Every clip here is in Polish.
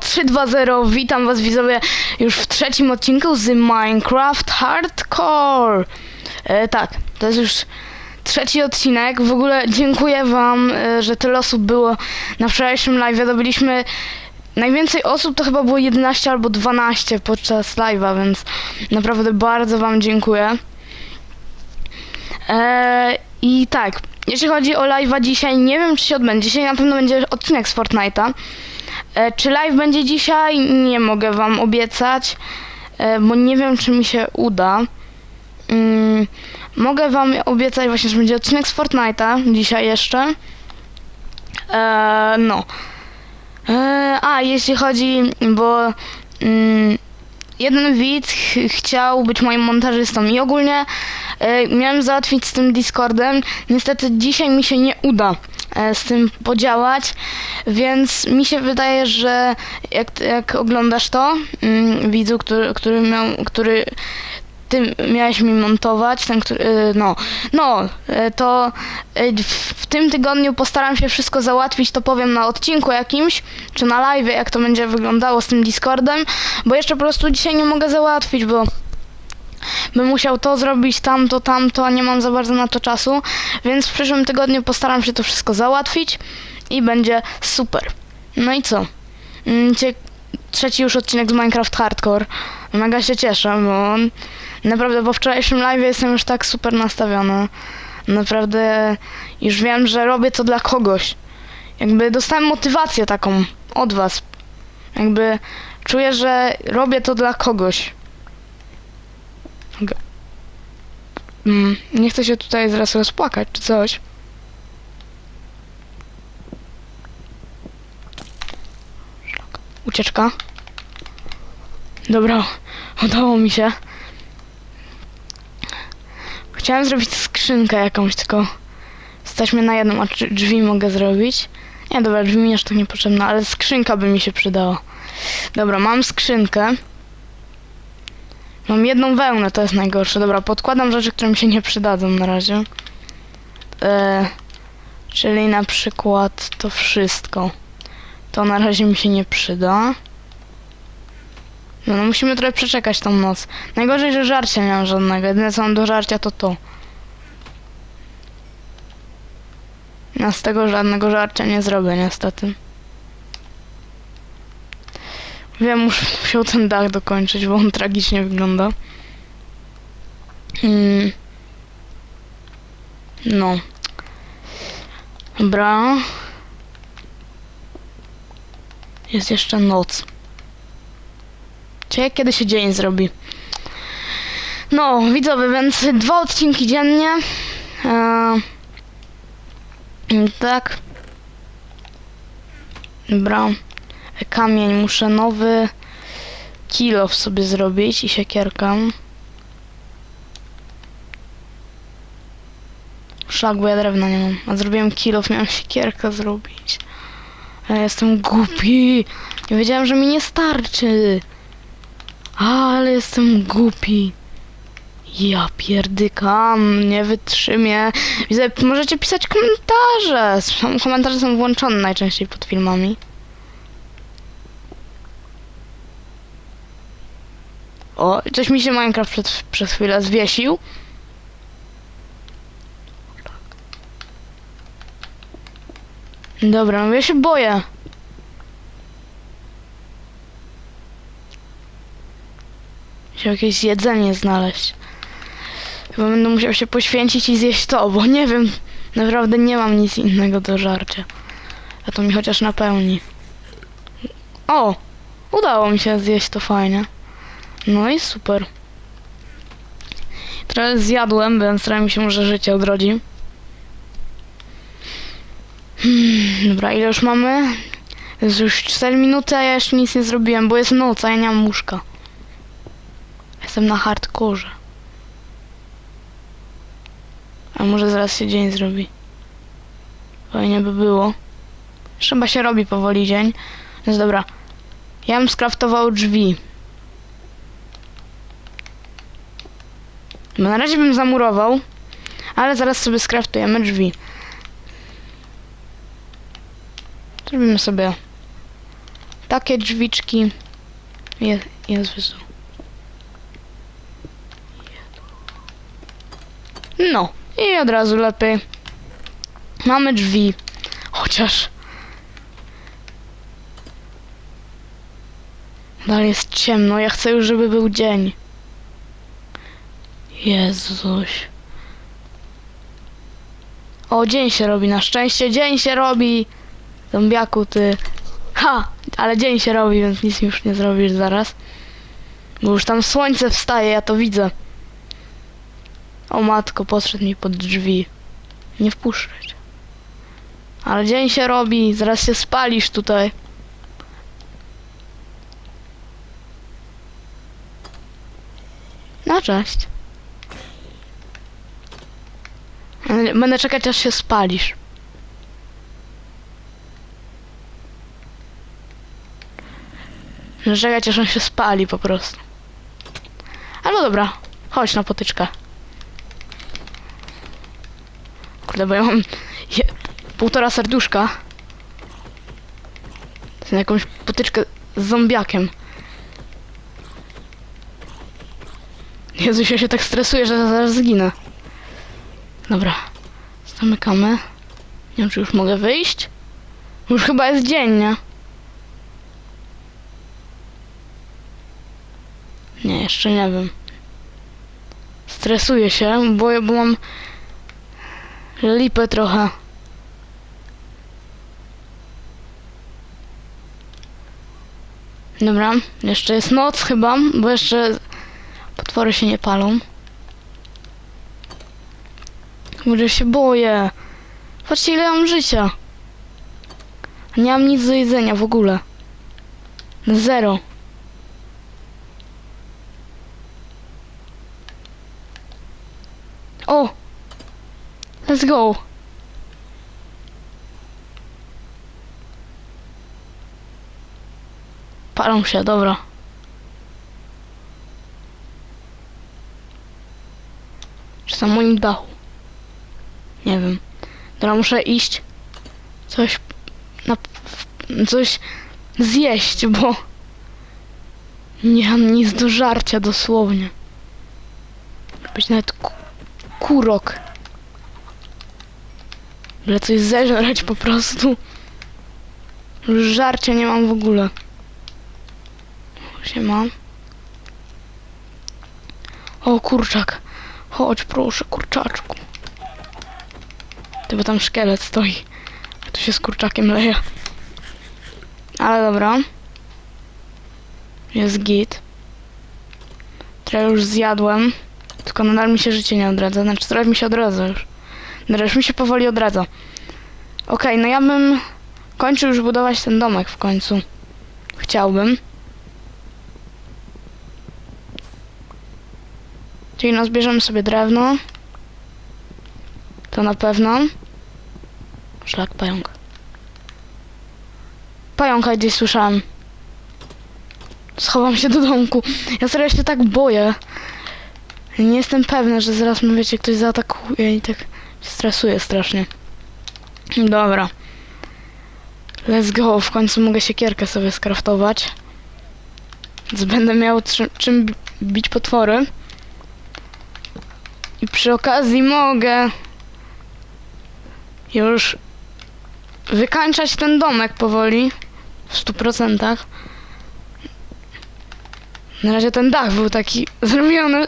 320, witam was widzowie już w trzecim odcinku z Minecraft Hardcore. E, tak, to jest już trzeci odcinek. W ogóle dziękuję wam, e, że tyle osób było na wczorajszym live. Dobyliśmy najwięcej osób, to chyba było 11 albo 12 podczas live'a, więc naprawdę bardzo wam dziękuję. E, I tak, jeśli chodzi o live'a dzisiaj, nie wiem czy się odbędzie. Dzisiaj na pewno będzie odcinek z Fortnite'a. E, czy live będzie dzisiaj? Nie mogę wam obiecać, e, bo nie wiem, czy mi się uda. Mm, mogę wam obiecać właśnie, że będzie odcinek z Fortnite'a dzisiaj jeszcze. E, no. E, a, jeśli chodzi, bo mm, jeden widz ch- chciał być moim montażystą i ogólnie e, miałem załatwić z tym Discordem. Niestety dzisiaj mi się nie uda z tym podziałać, więc mi się wydaje, że jak, jak oglądasz to, mm, widzu, który, który miał, który ty miałeś mi montować, ten, który, e, no, no, e, to e, w tym tygodniu postaram się wszystko załatwić, to powiem na odcinku jakimś, czy na live, jak to będzie wyglądało z tym Discordem, bo jeszcze po prostu dzisiaj nie mogę załatwić, bo bym musiał to zrobić, tamto, tamto, a nie mam za bardzo na to czasu, więc w przyszłym tygodniu postaram się to wszystko załatwić i będzie super. No i co? Mm, Cie- trzeci już odcinek z Minecraft Hardcore. Mega się cieszę, bo naprawdę po wczorajszym live jestem już tak super nastawiony. Naprawdę już wiem, że robię to dla kogoś. Jakby dostałem motywację taką od was. Jakby czuję, że robię to dla kogoś. Mm, nie chcę się tutaj zaraz rozpłakać czy coś. Ucieczka. Dobra, udało mi się. Chciałem zrobić skrzynkę jakąś, tylko mnie na jedną, a drzwi mogę zrobić? Nie, dobra, drzwi mi aż tak niepotrzebne, ale skrzynka by mi się przydała. Dobra, mam skrzynkę. Mam jedną wełnę, to jest najgorsze. Dobra, podkładam rzeczy, które mi się nie przydadzą na razie. E, czyli na przykład to wszystko. To na razie mi się nie przyda. No, no musimy trochę przeczekać tą noc. Najgorzej, że żarcia nie mam żadnego. Jedyne co mam do żarcia to to. Ja z tego żadnego żarcia nie zrobię niestety. Wiem, muszę musiał ten dach dokończyć, bo on tragicznie wygląda. Mm. No. Dobra. Jest jeszcze noc. Ciekawe kiedy się dzień zrobi. No, widzowie, więc dwa odcinki dziennie. Eee, tak. Dobra. Kamień muszę nowy kilo sobie zrobić i siekierkę. Szlak, bo ja drewna nie mam. A zrobiłem kilo, miałem siekierkę zrobić. Ja jestem głupi. Nie wiedziałem, że mi nie starczy. Ale jestem głupi. Ja pierdykam, nie wytrzymię. Widzę, możecie pisać komentarze. Komentarze są włączone najczęściej pod filmami. O, coś mi się Minecraft przed, przez chwilę zwiesił. Dobra, no ja się boję. Musiał jakieś jedzenie znaleźć. Chyba będę musiał się poświęcić i zjeść to, bo nie wiem, naprawdę nie mam nic innego do żarcia. A to mi chociaż napełni. O! Udało mi się zjeść to fajnie. No i super. Trochę zjadłem, więc trochę mi się może życie odrodzi. Hmm, dobra, ile już mamy? Jest już 4 minuty, a ja jeszcze nic nie zrobiłem, bo jest noc, a ja nie mam łóżka. Jestem na hardkorze. A może zaraz się dzień zrobi. Fajnie by było. Chyba się robi powoli dzień. Więc dobra. Ja bym skraftował drzwi. Bo na razie bym zamurował. Ale zaraz sobie skraftujemy drzwi. Zrobimy sobie Takie drzwiczki. Je, Jezus. No. I od razu lepiej. Mamy drzwi. Chociaż... Dalej jest ciemno. Ja chcę już, żeby był dzień. Jezuś. O, dzień się robi. Na szczęście dzień się robi. Zombiaku, ty. Ha! Ale dzień się robi, więc nic już nie zrobisz zaraz. Bo już tam słońce wstaje, ja to widzę. O matko, podszedł mi pod drzwi. Nie wpuszczać. Ale dzień się robi, zaraz się spalisz tutaj. No cześć. Będę czekać aż się spalisz. Czekać aż on się spali po prostu. Ale dobra, chodź na potyczkę. Kurde, bo ja mam je, półtora serduszka. Na jakąś potyczkę z zombiakiem. Jezu, ja się tak stresuję, że zaraz zginę. Dobra, zamykamy. Nie wiem, czy już mogę wyjść. Już chyba jest dzień, nie? Nie, jeszcze nie wiem. Stresuję się, bo, bo mam lipę trochę. Dobra, jeszcze jest noc chyba, bo jeszcze potwory się nie palą. Może się boję. Patrzcie ile mam życia. Nie mam nic do jedzenia w ogóle. Zero. O! Let's go! Palą się, dobra. Czy na moim dachu? Nie wiem. Dobra, muszę iść. Coś... Na, coś zjeść, bo... Nie mam nic do żarcia dosłownie. Być nawet ku, kurok. Byle coś zeżreć po prostu. Już żarcia nie mam w ogóle. Się mam. O, kurczak. Chodź proszę, kurczaczku. Ty, bo tam szkielet stoi. A tu się z kurczakiem leje. Ale dobra. Jest git. Trochę już zjadłem. Tylko nadal mi się życie nie odradza. Znaczy trochę mi się odradza już. Już mi się powoli odradza. Okej, no ja bym kończył już budować ten domek w końcu. Chciałbym. Czyli no zbierzemy sobie drewno. To na pewno. Szlak pająk. Pająka gdzieś słyszałem. Schowam się do domku. Ja serio się tak boję. Nie jestem pewna, że zaraz mnie wiecie, ktoś zaatakuje i tak stresuję strasznie. Dobra. Let's go. W końcu mogę siekierkę sobie skraftować. Więc będę miał czym, bić potwory. I przy okazji mogę już wykańczać ten domek powoli w 100%. Na razie ten dach był taki zrobiony.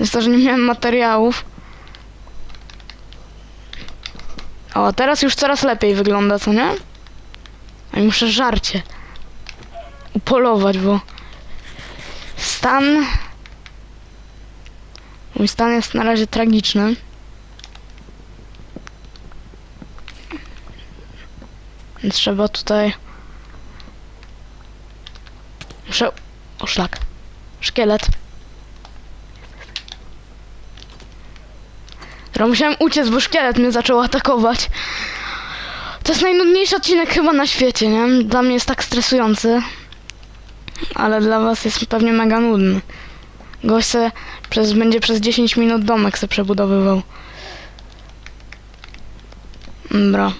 Jest to, że nie miałem materiałów. O, teraz już coraz lepiej wygląda, co nie? A muszę żarcie upolować, bo stan Mój stan jest na razie tragiczny. Trzeba tutaj... Muszę... O szlak. Szkielet. Dobra, musiałem uciec, bo szkielet mnie zaczął atakować. To jest najnudniejszy odcinek chyba na świecie, nie? Dla mnie jest tak stresujący. Ale dla was jest pewnie mega nudny. Gość se przez, będzie przez 10 minut domek se przebudowywał. Dobra.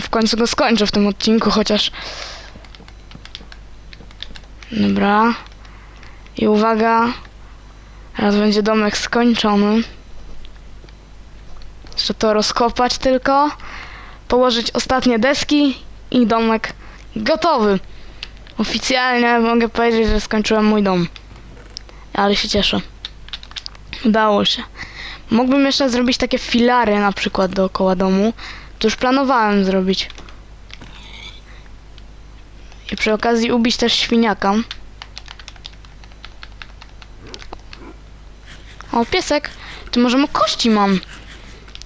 W końcu go skończę w tym odcinku, chociaż. Dobra. I uwaga. Teraz będzie domek skończony. Jeszcze to rozkopać tylko. Położyć ostatnie deski i domek gotowy. Oficjalnie mogę powiedzieć, że skończyłem mój dom. Ale się cieszę. Udało się. Mógłbym jeszcze zrobić takie filary na przykład dookoła domu. To już planowałem zrobić. I przy okazji ubić też świniaka. O, piesek. Ty może mu kości mam.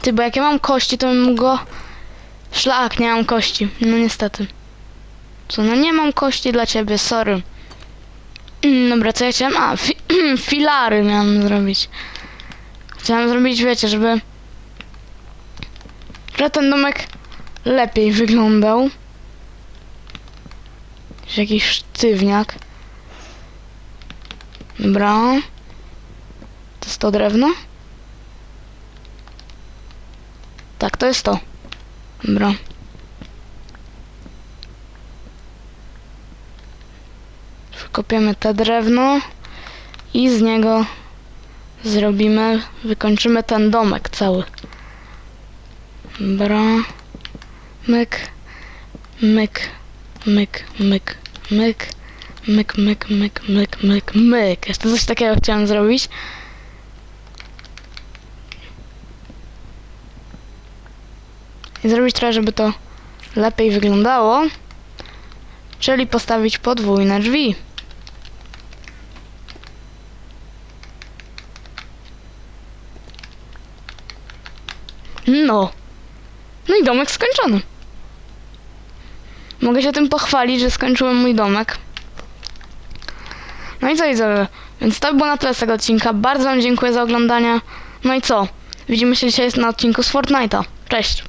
Ty, bo jak ja mam kości, to bym go... Szlak, nie mam kości. No niestety. Co, no nie mam kości dla ciebie, sorry. Mm, Dobra, co ja chciałem? A, fi filary miałem zrobić. Chciałem zrobić, wiecie, żeby... Że ten domek lepiej wyglądał. Jest Jakiś sztywniak. Dobra. To jest to drewno? Tak, to jest to. Dobra. Wykopiemy te drewno i z niego zrobimy, wykończymy ten domek cały. Dobra. Myk. Myk. Myk. Myk. Myk. Myk, myk, myk, myk, myk, myk. Jeszcze coś takiego chciałem zrobić. I zrobić trochę, żeby to lepiej wyglądało. Czyli postawić podwójne drzwi. No. I domek skończony. Mogę się tym pochwalić, że skończyłem mój domek. No i co widzowie, więc to by było na tyle z tego odcinka. Bardzo wam dziękuję za oglądanie. No i co? Widzimy się dzisiaj na odcinku z Fortnite'a. Cześć!